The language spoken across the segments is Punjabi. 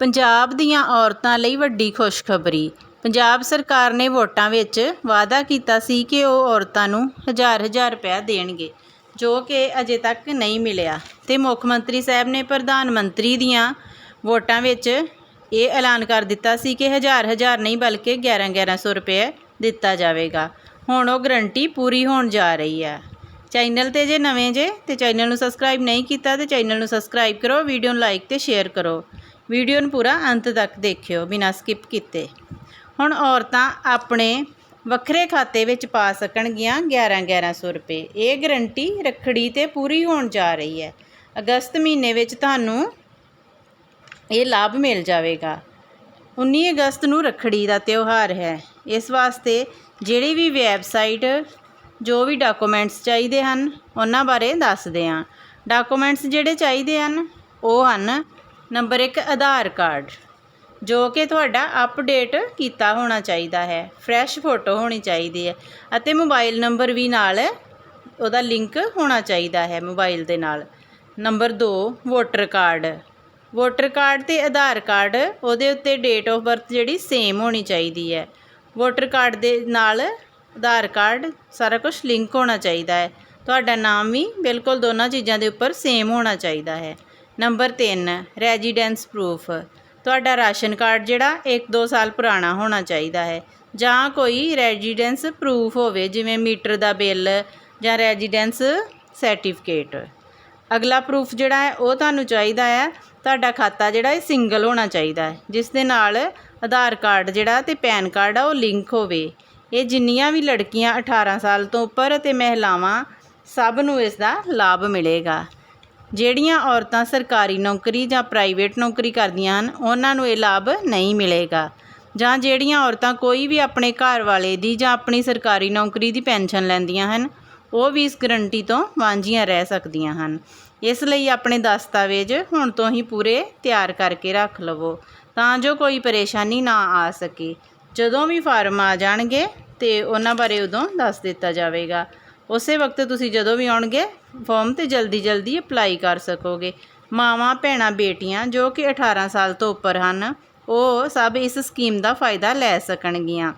ਪੰਜਾਬ ਦੀਆਂ ਔਰਤਾਂ ਲਈ ਵੱਡੀ ਖੁਸ਼ਖਬਰੀ। ਪੰਜਾਬ ਸਰਕਾਰ ਨੇ ਵੋਟਾਂ ਵਿੱਚ ਵਾਅਦਾ ਕੀਤਾ ਸੀ ਕਿ ਉਹ ਔਰਤਾਂ ਨੂੰ ਹਜ਼ਾਰ ਹਜ਼ਾਰ ਰੁਪਇਆ ਦੇਣਗੇ, ਜੋ ਕਿ ਅਜੇ ਤੱਕ ਨਹੀਂ ਮਿਲਿਆ। ਤੇ ਮੁੱਖ ਮੰਤਰੀ ਸਾਹਿਬ ਨੇ ਪ੍ਰਧਾਨ ਮੰਤਰੀ ਦੀਆਂ ਵੋਟਾਂ ਵਿੱਚ ਇਹ ਐਲਾਨ ਕਰ ਦਿੱਤਾ ਸੀ ਕਿ ਹਜ਼ਾਰ ਹਜ਼ਾਰ ਨਹੀਂ ਬਲਕਿ 11 1100 ਰੁਪਏ ਦਿੱਤਾ ਜਾਵੇਗਾ। ਹੁਣ ਉਹ ਗਰੰਟੀ ਪੂਰੀ ਹੋਣ ਜਾ ਰਹੀ ਹੈ। ਚੈਨਲ ਤੇ ਜੇ ਨਵੇਂ ਜੇ, ਤੇ ਚੈਨਲ ਨੂੰ ਸਬਸਕ੍ਰਾਈਬ ਨਹੀਂ ਕੀਤਾ ਤੇ ਚੈਨਲ ਨੂੰ ਸਬਸਕ੍ਰਾਈਬ ਕਰੋ, ਵੀਡੀਓ ਨੂੰ ਲਾਈਕ ਤੇ ਸ਼ੇਅਰ ਕਰੋ। ਵੀਡੀਓ ਨੂੰ ਪੂਰਾ ਅੰਤ ਤੱਕ ਦੇਖਿਓ, ਬਿਨਾਂ ਸਕਿਪ ਕੀਤੇ। ਹੁਣ ਔਰਤਾਂ ਆਪਣੇ ਵੱਖਰੇ ਖਾਤੇ ਵਿੱਚ ਪਾ ਸਕਣਗੀਆਂ 11 1100 ਰੁਪਏ। ਇਹ ਗਰੰਟੀ ਰੱਖੜੀ ਤੇ ਪੂਰੀ ਹੋਣ ਜਾ ਰਹੀ ਹੈ। ਅਗਸਤ ਮਹੀਨੇ ਵਿੱਚ ਤੁਹਾਨੂੰ ਇਹ ਲਾਭ ਮਿਲ ਜਾਵੇਗਾ। 19 ਅਗਸਤ ਨੂੰ ਰੱਖੜੀ ਦਾ ਤਿਉਹਾਰ ਹੈ। ਇਸ ਵਾਸਤੇ ਜਿਹੜੀ ਵੀ ਵੈਬਸਾਈਟ, ਜੋ ਵੀ ਡਾਕੂਮੈਂਟਸ ਚਾਹੀਦੇ ਹਨ, ਉਹਨਾਂ ਬਾਰੇ ਦੱਸਦੇ ਹਾਂ। ਡਾਕੂਮੈਂਟਸ ਜਿਹੜੇ ਚਾਹੀਦੇ ਹਨ, ਉਹ ਹਨ ਨੰਬਰ 1 ਆਧਾਰ ਕਾਰਡ, ਜੋ ਕਿ ਤੁਹਾਡਾ ਅਪਡੇਟ ਕੀਤਾ ਹੋਣਾ ਚਾਹੀਦਾ ਹੈ, ਫਰੈਸ਼ ਫੋਟੋ ਹੋਣੀ ਚਾਹੀਦੀ ਹੈ ਅਤੇ ਮੋਬਾਈਲ ਨੰਬਰ ਵੀ ਨਾਲ ਉਹਦਾ ਲਿੰਕ ਹੋਣਾ ਚਾਹੀਦਾ ਹੈ ਮੋਬਾਈਲ ਦੇ ਨਾਲ। Number 2 voter card voter card ਤੇ ਆਧਾਰ ਕਾਰਡ ਉਹਦੇ ਉੱਤੇ ਡੇਟ ਆਫ ਬਰਥ ਜਿਹੜੀ ਸੇਮ ਹੋਣੀ ਚਾਹੀਦੀ ਹੈ। ਵੋਟਰ ਕਾਰਡ ਦੇ ਨਾਲ ਆਧਾਰ ਕਾਰਡ ਸਾਰਾ ਕੁਝ ਲਿੰਕ ਹੋਣਾ ਚਾਹੀਦਾ ਹੈ। ਤੁਹਾਡਾ ਨਾਮ ਵੀ ਬਿਲਕੁਲ ਦੋਨਾਂ ਚੀਜ਼ਾਂ ਦੇ ਉੱਪਰ ਸੇਮ ਹੋਣਾ ਚਾਹੀਦਾ ਹੈ। ਨੰਬਰ 3 ਰੈਜ਼ੀਡੈਂਸ ਪ੍ਰੂਫ ਤੁਹਾਡਾ ਰਾਸ਼ਨ ਕਾਰਡ ਜਿਹੜਾ 1-2 ਸਾਲ ਪੁਰਾਣਾ ਹੋਣਾ ਚਾਹੀਦਾ ਹੈ। ਜਾਂ ਕੋਈ ਰੈਜ਼ੀਡੈਂਸ ਪ੍ਰੂਫ ਹੋਵੇ, ਜਿਵੇਂ ਮੀਟਰ ਦਾ ਬਿੱਲ ਜਾਂ ਰੈਜ਼ੀਡੈਂਸ ਸਰਟੀਫਿਕੇਟ ਅਗਲਾ ਪ੍ਰੂਫ ਜਿਹੜਾ ਹੈ, ਉਹ ਤੁਹਾਨੂੰ ਚਾਹੀਦਾ ਹੈ, ਤੁਹਾਡਾ ਖਾਤਾ ਜਿਹੜਾ ਇਹ ਸਿੰਗਲ ਹੋਣਾ ਚਾਹੀਦਾ ਹੈ। ਜਿਸ ਦੇ ਨਾਲ ਆਧਾਰ ਕਾਰਡ ਜਿਹੜਾ ਤੇ ਪੈਨ ਕਾਰਡ ਆ, ਉਹ ਲਿੰਕ ਹੋਵੇ। ਇਹ ਜਿੰਨੀਆਂ ਵੀ ਲੜਕੀਆਂ 18 ਸਾਲ ਤੋਂ ਉੱਪਰ ਅਤੇ ਮਹਿਲਾਵਾਂ, ਸਭ ਨੂੰ ਇਸ ਦਾ ਲਾਭ ਮਿਲੇਗਾ। ਜਿਹੜੀਆਂ ਔਰਤਾਂ ਸਰਕਾਰੀ ਨੌਕਰੀ ਜਾਂ ਪ੍ਰਾਈਵੇਟ ਨੌਕਰੀ ਕਰਦੀਆਂ ਹਨ, ਉਹਨਾਂ ਨੂੰ ਇਹ ਲਾਭ ਨਹੀਂ ਮਿਲੇਗਾ। ਜਾਂ ਜਿਹੜੀਆਂ ਔਰਤਾਂ ਕੋਈ ਵੀ ਆਪਣੇ ਘਰ ਵਾਲੇ ਦੀ ਜਾਂ ਆਪਣੀ ਸਰਕਾਰੀ ਨੌਕਰੀ ਦੀ ਪੈਨਸ਼ਨ ਲੈਂਦੀਆਂ ਹਨ, ਉਹ ਵੀ ਇਸ ਗਰੰਟੀ ਤੋਂ ਵਾਂਝੀਆਂ ਰਹਿ ਸਕਦੀਆਂ ਹਨ। ਇਸ ਲਈ ਆਪਣੇ ਦਸਤਾਵੇਜ਼ ਹੁਣ ਤੋਂ ਹੀ ਪੂਰੇ ਤਿਆਰ ਕਰਕੇ ਰੱਖ ਲਵੋ, ਤਾਂ ਜੋ ਕੋਈ ਪਰੇਸ਼ਾਨੀ ਨਾ ਆ ਸਕੇ। ਜਦੋਂ ਵੀ ਫਾਰਮ ਆ ਜਾਣਗੇ, ਤੇ ਉਹਨਾਂ ਬਾਰੇ ਉਦੋਂ ਦੱਸ ਦਿੱਤਾ ਜਾਵੇਗਾ। ਉਸੇ ਵਕਤ ਤੁਸੀਂ ਜਦੋਂ ਵੀ ਆਉਣਗੇ ਫਾਰਮ ਤੇ ਜਲਦੀ ਜਲਦੀ ਅਪਲਾਈ ਕਰ ਸਕੋਗੇ। ਮਾਵਾਂ, ਭੈਣਾਂ, ਬੇਟੀਆਂ ਜੋ ਕਿ 18 ਸਾਲ ਤੋਂ ਉੱਪਰ ਹਨ, ਉਹ ਸਭ ਇਸ ਸਕੀਮ ਦਾ ਫਾਇਦਾ ਲੈ ਸਕਣਗੀਆਂ।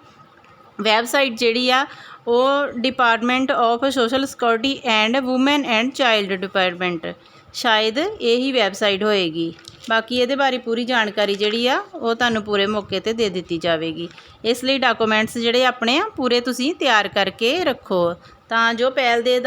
ਵੈਬਸਾਈਟ ਜਿਹੜੀ ਆ, ਉਹ department of social security and women and child department ਸ਼ਾਇਦ ਇਹੀ ਵੈਬਸਾਈਟ ਹੋਏਗੀ। ਬਾਕੀ ਇਹਦੇ ਬਾਰੇ ਪੂਰੀ ਜਾਣਕਾਰੀ ਜਿਹੜੀ ਆ, ਉਹ ਤੁਹਾਨੂੰ ਪੂਰੇ ਮੌਕੇ ਤੇ ਦੇ ਦਿੱਤੀ ਜਾਵੇਗੀ। ਇਸ ਲਈ ਡਾਕੂਮੈਂਟਸ ਜਿਹੜੇ ਆਪਣੇ ਆ, ਪੂਰੇ ਤੁਸੀਂ ਤਿਆਰ ਕਰਕੇ ਰੱਖੋ। ਤਾਂ ਜੋ ਪਹਿਲ ਦੇ ਆਧਾਰ